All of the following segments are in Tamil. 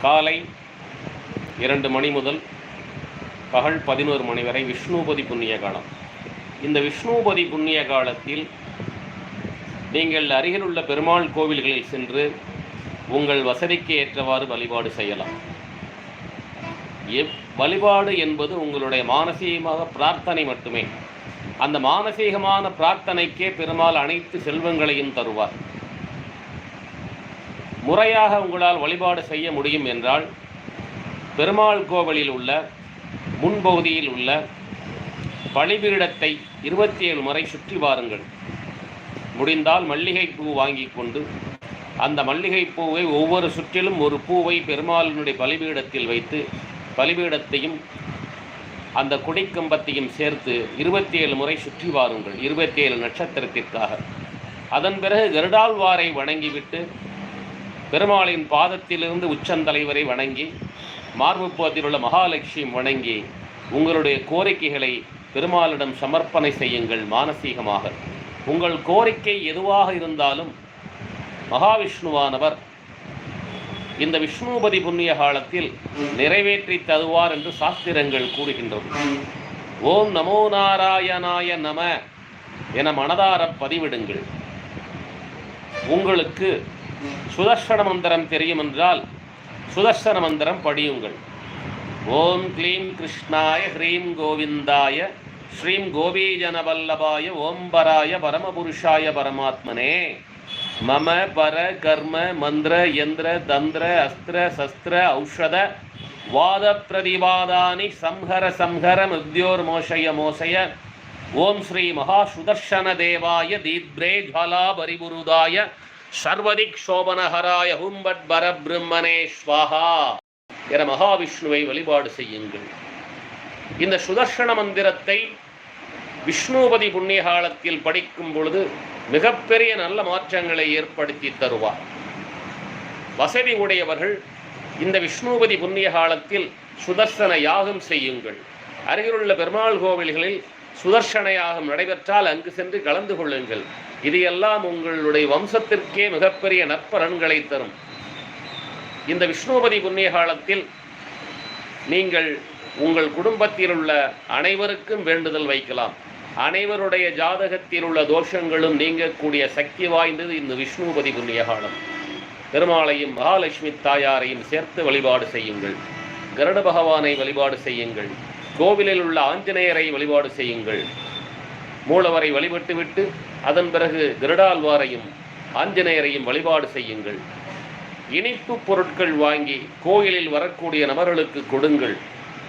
காலை இரண்டு மணி முதல் பகல் பதினோரு மணி வரை விஷ்ணுபதி புண்ணிய காலம். இந்த விஷ்ணுபதி புண்ணிய காலத்தில் நீங்கள் அருகிலுள்ள பெருமாள் கோவில்களில் சென்று உங்கள் வசதிக்கு ஏற்றவாறு வழிபாடு செய்யலாம். எவ் வழிபாடு என்பது உங்களுடைய மானசீகமாக பிரார்த்தனை மட்டுமே. அந்த மானசீகமான பிரார்த்தனைக்கே பெருமாள் அனைத்து செல்வங்களையும் தருவார். முறையாக உங்களால் வழிபாடு செய்ய முடியும் என்றால் பெருமாள் கோவிலில் உள்ள முன்பகுதியில் உள்ள பலிபீடத்தை இருபத்தி ஏழு முறை சுற்றி வாருங்கள். முடிந்தால் மல்லிகைப்பூ வாங்கி கொண்டு அந்த மல்லிகைப்பூவை ஒவ்வொரு சுற்றிலும் ஒரு பூவை பெருமாளினுடைய பலிபீடத்தில் வைத்து பலிபீடத்தையும் அந்த கொடிக்கம்பத்தையும் சேர்த்து இருபத்தி ஏழு முறை சுற்றி வாருங்கள் இருபத்தி ஏழு நட்சத்திரத்திற்காக. அதன் பிறகு கருடாழ்வாரை வணங்கிவிட்டு பெருமாளின் பாதத்திலிருந்து உச்சந்தலைவரை வணங்கி மார்புப்பத்தில் உள்ள மகாலட்சுமி வணங்கி உங்களுடைய கோரிக்கைகளை பெருமாளிடம் சமர்ப்பணை செய்யுங்கள் மானசீகமாக. உங்கள் கோரிக்கை எதுவாக இருந்தாலும் மகாவிஷ்ணுவானவர் இந்த விஷ்ணுபதி புண்ணிய காலத்தில் நிறைவேற்றி தருவார் என்று சாஸ்திரங்கள் கூறுகின்றது. ஓம் நமோ நாராயணாய நம என மனதார பதிவிடுங்கள். உங்களுக்கு சுதர்ஷன மந்திரம் தெரியும் என்றால் சுதர்ஷன மந்திரம் படியுங்கள். ஓம் க்ளீம் கிருஷ்ணாய ஹ்ரீம் கோவிந்தாய ஸ்ரீம் கோபீஜனவல்லபாய ஓம்பராய பரமபுருஷாய பரமாத்மனே. மம பர கர்ம மந்திர யந்திர தந்திர அஸ்திர சஸ்திர ஔஷத வாத பிரதிவாதானி சம்ஹர சம்ஹர மிருத்யோர் மோஷய மோசய ஓம் ஸ்ரீ மகா சுதர்ஷன தேவாய தீப்ரே ஜாலா பரிபுருதாய சர்வதிக் சோபனஹராய ஹும்பட் பரபிரம்மனே ஸ்வாஹா என மகாவிஷ்ணுவை வழிபாடு செய்யுங்கள். இந்த சுதர்ஷன மந்திரத்தை விஷ்ணுபதி புண்ணிய காலத்தில் படிக்கும் பொழுது மிகப்பெரிய நல்ல மாற்றங்களை ஏற்படுத்தி தருவார். வசதி உடையவர்கள் இந்த விஷ்ணுபதி புண்ணிய காலத்தில் சுதர்சன யாகம் செய்யுங்கள். அருகிலுள்ள பெருமாள் கோவில்களில் சுதர்ஷனையாகும் நடைபெற்றால் அங்கு சென்று கலந்து கொள்ளுங்கள். இது எல்லாம் உங்களுடைய வம்சத்திற்கே மிகப்பெரிய நற்பலன்களை தரும். இந்த விஷ்ணுபதி புண்ணிய காலத்தில் நீங்கள் உங்கள் குடும்பத்தில் உள்ள அனைவருக்கும் வேண்டுதல் வைக்கலாம். அனைவருடைய ஜாதகத்தில் உள்ள தோஷங்களும் நீங்கக்கூடிய சக்தி வாய்ந்தது இந்த விஷ்ணுபதி புண்ணிய காலம் பெருமாளையும் மகாலட்சுமி தாயாரையும் சேர்த்து வழிபாடு செய்யுங்கள். கருட பகவானை வழிபாடு செய்யுங்கள். கோவிலில் உள்ள ஆஞ்சநேயரை வழிபாடு செய்யுங்கள். மூலவரை வழிபட்டுவிட்டு அதன் பிறகு கருடாழ்வாரையும் ஆஞ்சநேயரையும் வழிபாடு செய்யுங்கள். இனிப்பு பொருட்கள் வாங்கி கோயிலில் வரக்கூடிய நபர்களுக்கு கொடுங்கள்.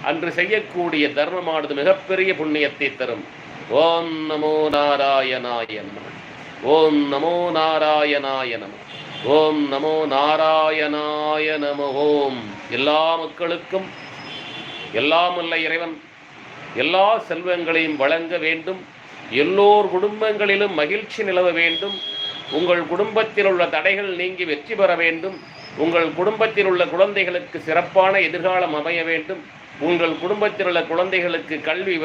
அன்று செய்யக்கூடிய தர்மமானது மிகப்பெரிய புண்ணியத்தை தரும். ஓம் நமோ நாராயணாய நம. ஓம் நமோ நாராயணாய நம. ஓம் நமோ நாராயணாய நம. ஓம் எல்லா மக்களுக்கும் எல்லாம் அல்ல இறைவன். எல்லா செல்வங்களையும் வழங்க வேண்டும். எல்லோர் குடும்பங்களிலும் மகிழ்ச்சி நிலவ வேண்டும். உங்கள் குடும்பத்தில் உள்ள தடைகள் நீங்கி வெற்றி பெற வேண்டும். உங்கள் குடும்பத்தில் உள்ள குழந்தைகளுக்கு சிறப்பான எதிர்காலம் அமைய வேண்டும். உங்கள் குடும்பத்தில் உள்ள குழந்தைகளுக்கு கல்வி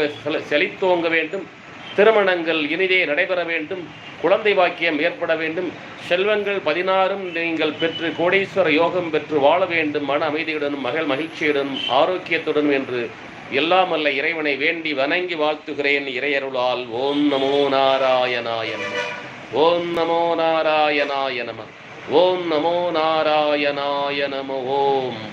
செழித்தோங்க வேண்டும். திருமணங்கள் இனிதே நடைபெற வேண்டும். குழந்தை பாக்கியம் ஏற்பட வேண்டும். செல்வங்கள் பதினாறும் நீங்கள் பெற்று கோடீஸ்வர யோகம் பெற்று வாழ வேண்டும். மன அமைதியுடனும் மகள் மகிழ்ச்சியுடனும் ஆரோக்கியத்துடனும் என்று எல்லாம் அல்ல இறைவனை வேண்டி வணங்கி வாழ்த்துகிறேன் இறையருளால். ஓம் நமோ நாராயணாய நம. ஓம் நமோ நாராயணாய நம. ஓம் நமோ நாராயணாய நம. ஓம்.